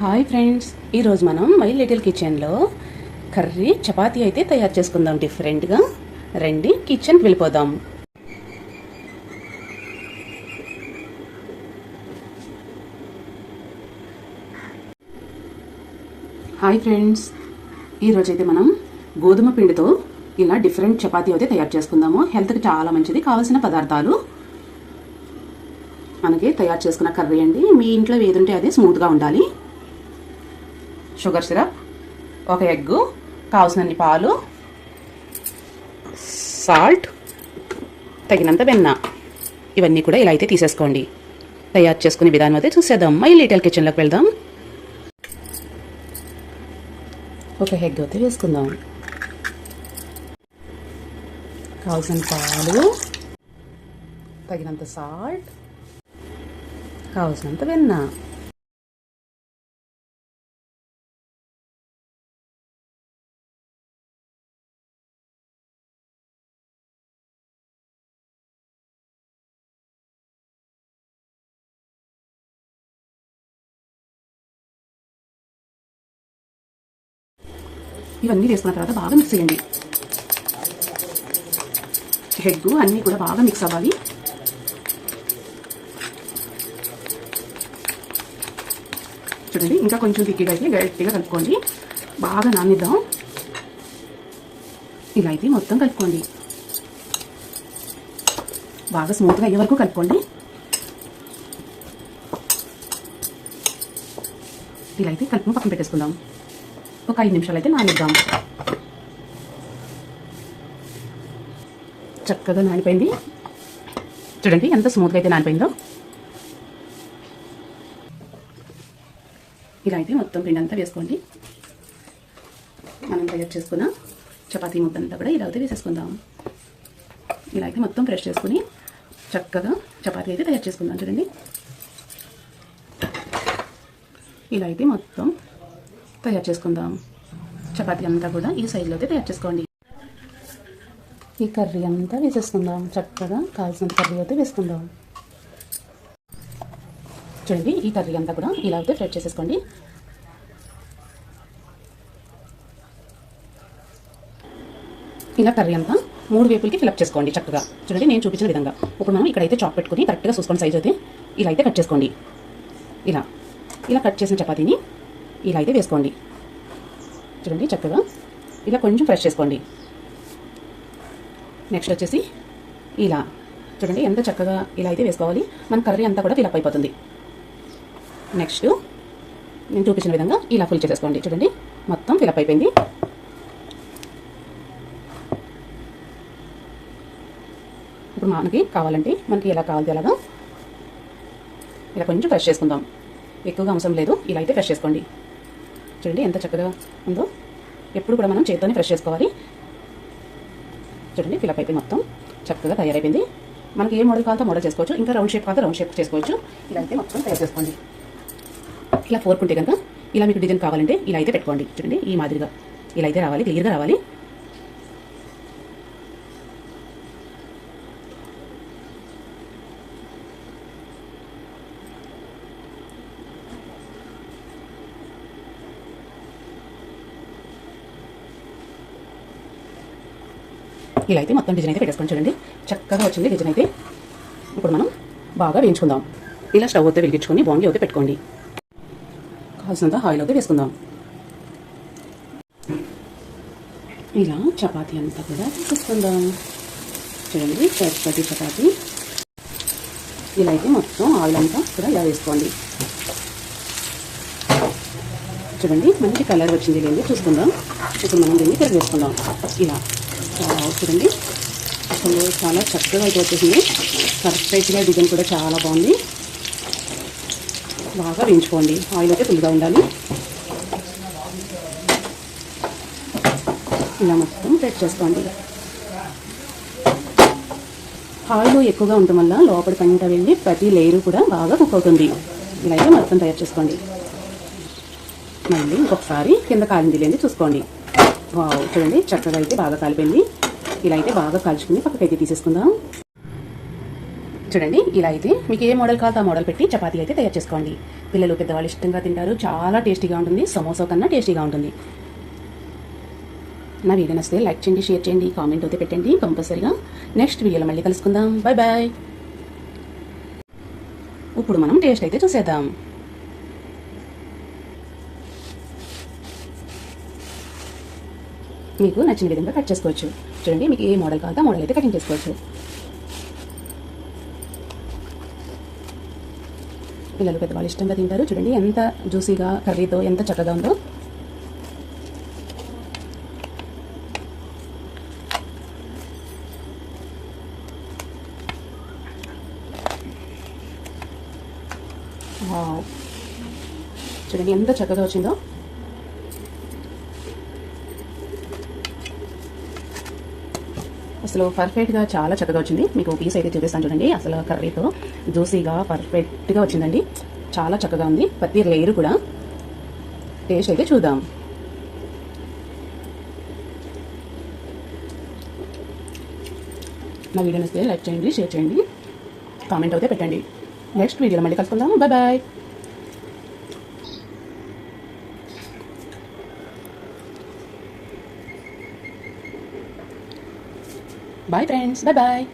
Hi friends. ఈరోజు మనం my little కిచెన్లో కర్రీ చపాతీ అయితే తయారు చేసుకుందాం డిఫరెంట్గా. రండి కిచెన్కి వెళ్ళిపోదాం. Hi friends. ఈరోజు అయితే మనం గోధుమ పిండితో ఇలా డిఫరెంట్ చపాతీ అయితే తయారు చేసుకుందాము. హెల్త్కి చాలా మంచిది. కావాల్సిన పదార్థాలు మనకి తయారు చేసుకున్న కర్రీ అండి. మీ ఇంట్లో ఏదుంటే అది స్మూత్గా ఉండాలి. షుగర్ సిరప్ ఒక ఎగ్గు కావలసినన్ని పాలు సాల్ట్ తగినంత వెన్న. ఇవన్నీ కూడా ఇలా అయితే తీసేసుకోండి. తయారు చేసుకునే విధానం అయితే చూసేద్దాం. మై లిటిల్ కిచెన్లోకి వెళ్దాం. ఒక ఎగ్ అయితే వేసుకుందాం. కావాల్సిన పాలు తగినంత సాల్ట్ కావలసినంత వెన్న. ఇవన్నీ వేసుకున్న తర్వాత బాగా మిక్స్ చేయండి. హెగ్ అన్నీ కూడా బాగా మిక్స్ అవ్వాలి. చూడండి ఇంకా కొంచెం తిక్కిగా అయితే గట్టిగా కలుపుకోండి. బాగా నానిద్దాం. ఇలా అయితే మొత్తం కలుపుకోండి. బాగా స్మూత్గా అయ్యే వరకు కలుపుకోండి. ఇలా అయితే కలుపుని పక్కన పెట్టేసుకుందాం. ఒక ఐదు నిమిషాలు అయితే నానిద్దాం. చక్కగా నానిపోయింది. చూడండి ఎంత స్మూత్గా అయితే నానిపోయిందో. ఇలా అయితే మొత్తం పిండి అంతా వేసుకోండి. మనం తయారు చేసుకున్న చపాతీ ముద్దంతా కూడా ఇలా అయితే వేసేసుకుందాం. ఇలా అయితే మొత్తం ఫ్రెష్ చేసుకుని చక్కగా చపాతీ అయితే తయారు చేసుకుందాం. చూడండి. ఇలా అయితే మొత్తం తయారు చేసుకుందాం. చపాతీ అంతా కూడా ఈ సైజులో అయితే తయారు చేసుకోండి. ఈ కర్రీ అంతా వేసేసుకుందాం. చక్కగా కావాల్సిన కర్రీ అయితే వేసుకుందాం. చూడండి ఈ కర్రీ అంతా కూడా ఇలా అయితే ఫ్రై చేసేసుకోండి. ఇలా కర్రీ అంతా మూడు వేపులకి ఫిలప్ చేసుకోండి చక్కగా. చూడండి నేను చూపించిన విధంగా. ఇప్పుడు మనం ఇక్కడైతే చాప్ పెట్టుకుని కరెక్ట్గా చూసుకోండి సైజ్ అయితే ఇలా అయితే కట్ చేసుకోండి. ఇలా. ఇలా కట్ చేసిన చపాతీని ఇలా అయితే వేసుకోండి. చూడండి చక్కగా ఇలా కొంచెం ఫ్రెష్ చేసుకోండి. నెక్స్ట్ వచ్చేసి ఇలా. చూడండి ఎంత చక్కగా ఇలా అయితే వేసుకోవాలి. మన కర్రీ అంతా కూడా ఫిలప్ అయిపోతుంది. నెక్స్ట్ నేను చూపించిన విధంగా ఇలా ఫుల్ చేసేసుకోండి. చూడండి మొత్తం ఫిలప్ అయిపోయింది. ఇప్పుడు మనకి కావాలంటే మనకి ఎలా కావాలి అలాగా ఇలా కొంచెం ఫ్రెష్ చేసుకుందాం. ఎక్కువగా అవసరం లేదు ఇలా అయితే ఫ్రెష్ చేసుకోండి. చూడండి ఎంత చక్కగా ఉందో. ఎప్పుడు కూడా మనం చేతితోనే ఫ్రెష్ చేసుకోవాలి. చూడండి ఫిలప్ అయితే మొత్తం. చక్కగా తయారైపోయింది. మనకి ఏ మోడల్ కావాలో మోడల్ చేసుకోవచ్చు. ఇంకా రౌండ్ షేప్ కావాలో రౌండ్ షేప్ చేసుకోవచ్చు. ఇలా అయితే మొత్తం తయారు చేసుకోండి. ఇలా ఫోర్క్ ఉంటే కనుక ఇలా మీకు డిజైన్ కావాలంటే ఇలా అయితే పెట్టుకోండి. చూడండి ఈ మాదిరిగా. ఇలా అయితే రావాలి క్లియర్గా రావాలి. ఇలా అయితే మొత్తం డిజైన్ అయితే పెట్టేసుకొని చూడండి. చక్కగా వచ్చింది డిజైన్ అయితే. ఇప్పుడు మనం బాగా వేయించుకుందాం. ఇలా స్టవ్ అయితే వెలిగించుకొని బాంగి అయితే పెట్టుకోండి. కావాల్సినంత ఆయిల్ అయితే వేసుకుందాం. ఇలా చపాతి అంతా కూడా వేసుకుందాం చూడండి చపాతి చపాతీ. ఇలా అయితే మొత్తం ఆయిల్ అంతా కూడా ఇలా వేసుకోండి. చూడండి మంచి కలర్ వచ్చింది లేని చూసుకుందాం. ఇప్పుడు మనం దీన్ని తిరిగి వేసుకుందాం ఇలా. చూడండి అసలు చాలా చక్కగా అయితే వచ్చేసింది. పర్ఫెక్ట్గా డిజైన్ కూడా చాలా బాగుంది. బాగా వేయించుకోండి. ఆయిల్ అయితే ఫుల్గా ఉండాలి. ఇలా మొత్తం సెట్ చేసుకోండి. ఆయిల్ ఎక్కువగా ఉండటం వల్ల లోపల పంట వెళ్ళి ప్రతి లేయరు కూడా బాగా కుక్ అవుతుంది. ఇలా అయితే మొత్తం తయారు చేసుకోండి. మళ్ళీ ఇంకొకసారి కింద కాలింది లేని చూసుకోండి. వావ్ చూడండి చక్కగా అయితే బాగా కాలిపోయింది. ఇలా అయితే బాగా కాల్చుకుని పక్కకైతే తీసేసుకుందాం. చూడండి ఇలా అయితే మీకు ఏ మోడల్ కావాలో ఆ మోడల్ పెట్టి చపాతీ అయితే తయారు చేసుకోండి. పిల్లలు పెద్దవాళ్ళు ఇష్టంగా తింటారు. చాలా టేస్టీగా ఉంటుంది. సమోసా కన్నా టేస్టీగా ఉంటుంది. నా వీడియో నచ్చితే లైక్ చేయండి షేర్ చేయండి కామెంట్ అయితే పెట్టండి కంపల్సరీగా. నెక్స్ట్ వీడియోలో మళ్ళీ కలుసుకుందాం. బాయ్ బాయ్ ఇప్పుడు మనం టేస్ట్ అయితే చూసేద్దాం. మీకు నచ్చిన విధంగా కట్ చేసుకోవచ్చు. చూడండి మీకు ఏ మోడల్ కావాలో మోడల్ అయితే కటింగ్ చేసుకోవచ్చు. పిల్లలు పెద్దవాళ్ళు ఇష్టంగా తింటారు. చూడండి ఎంత జ్యూసీగా కర్రీతో ఎంత చక్కగా ఉందో. చూడండి ఎంత చక్కగా వచ్చిందో. అసలు పర్ఫెక్ట్గా చాలా చక్కగా వచ్చింది. మీకు పీస్ అయితే చూపిస్తాను చూడండి. అసలు కర్రీతో జ్యూసీగా పర్ఫెక్ట్గా వచ్చిందండి. చాలా చక్కగా ఉంది. ప్రతి లేయర్ కూడా. టేస్ట్ అయితే చూద్దాం. నా వీడియో నచ్చితే లైక్ చేయండి షేర్ చేయండి. కామెంట్ అయితే పెట్టండి. నెక్స్ట్ వీడియోలో మళ్ళీ కలుసుకుందాం. Bye bye bye friends bye bye